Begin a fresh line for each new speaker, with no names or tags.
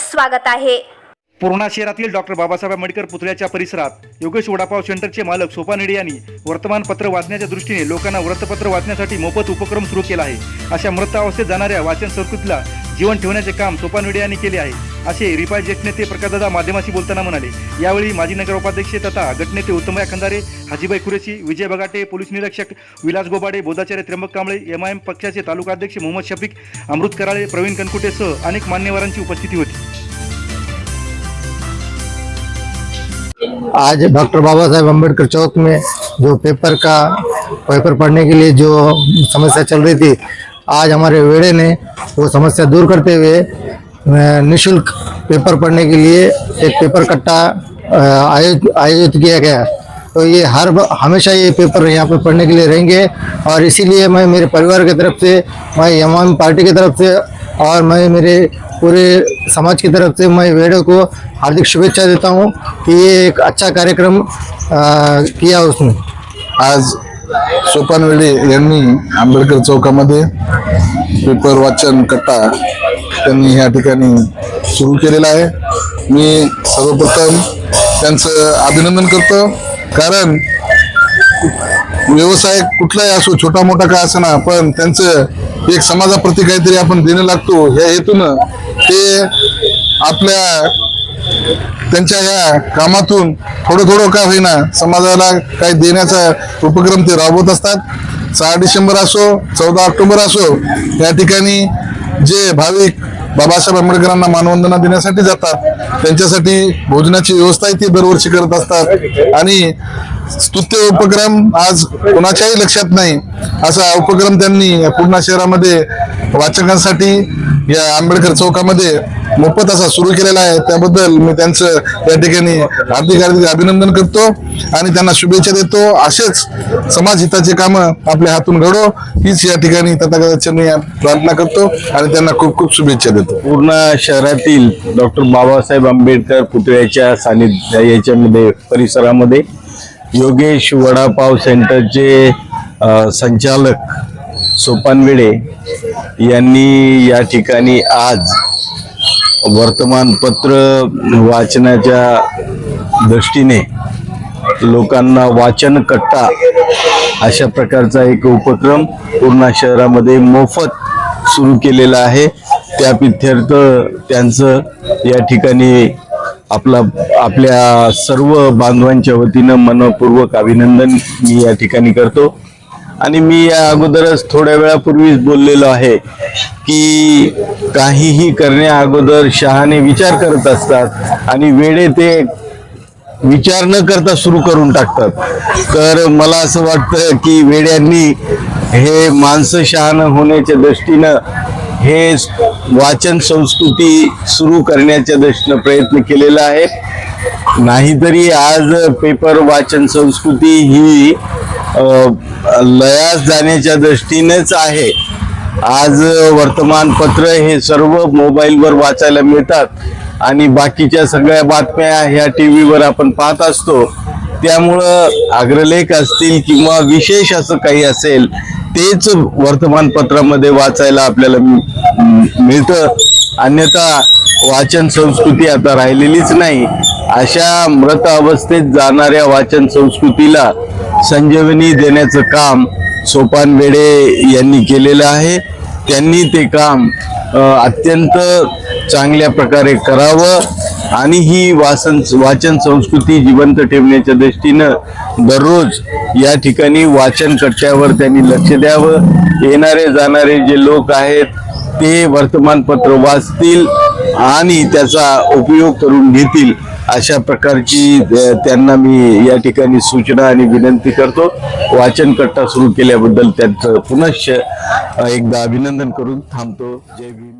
स्वागत आहे.
पूर्णा शहरातील डॉक्टर बाबासाहेब आंबेडकर पुतळ्याच्या परिसरात योगेश वडापाव सेंटरचे मालक सोपान यांनी वर्तमानपत्र वाचण्याच्या दृष्टीने लोकांना वृत्तपत्र वाचण्यासाठी मोफत उपक्रम सुरू केला आहे. अशा मृत अवस्थेत जाणाऱ्या वाचन संस्कृतीला जीवन ठेवण्याचे काम सोपान रेड्डी यांनी केले आहे. असे रिपाय ज्येष्ठ नेते प्रकाशदादा माध्यमाशी बोलताना म्हणाले यावेळी माजी नगर उपाध्यक्ष तथा गटनेते उत्तमया खंदारे हाजीबाई कुरेशी विजय बगाटे पोलीस निरीक्षक Vilas Gobade बोधाचार्य Trimbak Kamble M I M पक्षाचे तालुका अध्यक्ष मोहम्मद शफीक अमृत कराळे प्रवीण कनकुटेसह अनेक मान्यवरांची उपस्थिती होती.
आज डॉक्टर बाबा साहेब अंबेडकर चौक में जो पेपर का, पेपर पढ़ने के लिए जो समस्या चल रही थी, आज हमारे वेड़े ने वो समस्या दूर करते हुए निशुल्क पेपर पढ़ने के लिए एक पेपर कट्टा आयोजित किया गया। तो ये हर हमेशा ये पेपर यहाँ पे पढ़ने के लिए रहेंगे और इसीलिए मैं मेरे परिवार की तरफ़ से, मैं एम पार्टी की तरफ़ से और मैं मेरे पूरे समाज की तरफ़ से मैं वेड़े को हार्दिक शुभेच्छा देता हूँ। कि ये एक अच्छा कार्यक्रम किया उसने?
आज सोपानवेळे यांनी आंबेडकर चौकामध्ये पेपर वाचन कट्टा त्यांनी ह्या ठिकाणी सुरू केलेला आहे. मी सर्वप्रथम त्यांचं अभिनंदन करतो कारण व्यवसाय कुठलाही असो छोटा मोठा का असना पण त्यांचं एक समाजाप्रती काहीतरी आपण देणं लागतो. ह्या हेतून ते आपल्या त्यांच्या या कामातून थोडं थोडं का होईना समाजाला काही देण्याचा उपक्रम ते राबवत असतात. सहा डिसेंबर असो चौदा ऑक्टोबर असो या ठिकाणी जे भाविक बाबासाहेब आंबेडकरांना मानवंदना देण्यासाठी जातात त्यांच्यासाठी भोजनाची व्यवस्थाही ते दरवर्षी करत असतात. आणि स्तुत्य उपक्रम आज कोणाच्याही लक्षात नाही. असा उपक्रम त्यांनी पूर्णा शहरामध्ये वाचकांसाठी या आंबेडकर चौकामध्ये मोफत असा सुरू केलेला आहे. त्याबद्दल मी त्यांचं या ठिकाणी हार्दिक हार्दिक अभिनंदन करतो आणि त्यांना शुभेच्छा देतो. असेच समाज हिताचे कामं आपल्या हातून घडो हीच या ठिकाणी तथागताच्या मी प्रार्थना करतो आणि त्यांना खूप खूप शुभेच्छा देतो.
पूर्ण शहरातील डॉक्टर बाबासाहेब आंबेडकर पुतळ्याच्या सानिध्या याच्यामध्ये परिसरामध्ये योगेश वडापाव सेंटरचे संचालक सोपान वेळे यांनी या ठिकाणी आज वर्तमानपत्र वाचनाच्या दृष्टीने लोकांना वाचन कट्टा अशा प्रकारचा एक उपक्रम पूर्ण शहरामध्ये मोफत सुरू केलेला आहे. त्या पित्यर्थ त्यांचं या ठिकाणी आपला आपल्या सर्व बांधवांच्या वतीनं मनपूर्वक अभिनंदन मी या ठिकाणी करतो. आणि मी या अगोदरच थोड्या वेळापूर्वीच बोललेलो आहे की काहीही करण्या अगोदर शहाणे विचार करत असतात आणि वेळे ते विचार न करता सुरू करून टाकतात. तर मला असं वाटतं की वेड्यांनी हे माणसं शहाणं होण्याच्या दृष्टीनं हे वाचन संस्कृती सुरू करण्याच्या दृष्टीनं प्रयत्न केलेला आहे. नाहीतरी आज पेपर वाचन संस्कृती ही लयास जाण्याच्या दृष्टीनेच आहे. आज वर्तमानपत्र हे सर्व मोबाईलवर वाचायला मिळतात आणि बाकीच्या सगळ्या बातम्या ह्या टी व्हीवर आपण पाहत असतो. त्यामुळं अग्रलेख असतील किंवा विशेष असं काही असेल तेच वर्तमानपत्रामध्ये वाचायला आपल्याला मिळतं. अन्यथा वाचन संस्कृती आता राहिलेलीच नाही. अशा मृत अवस्थेत जाणाऱ्या वाचन संस्कृतीला संजीवनी देण्याचं काम सोपान वेडे यांनी केलेलं आहे. त्यांनी ते काम अत्यंत चांगल्या प्रकारे करावं आणि ही वाचन वाचन संस्कृती जिवंत ठेवण्याच्या दृष्टीनं दररोज या ठिकाणी वाचन कट्ट्यावर त्यांनी लक्ष द्यावं. येणारे जाणारे जे लोक आहेत ते वर्तमानपत्र वाचतील आणि त्याचा उपयोग करून घेतील. अशा प्रकारची त्यांना मी या ठिकाणी सूचना आणि विनंती करतो. वाचन कट्टा सुरू केल्याबद्दल त्यांचं पुनश्च एकदा अभिनंदन करून थांबतो. जय भीम.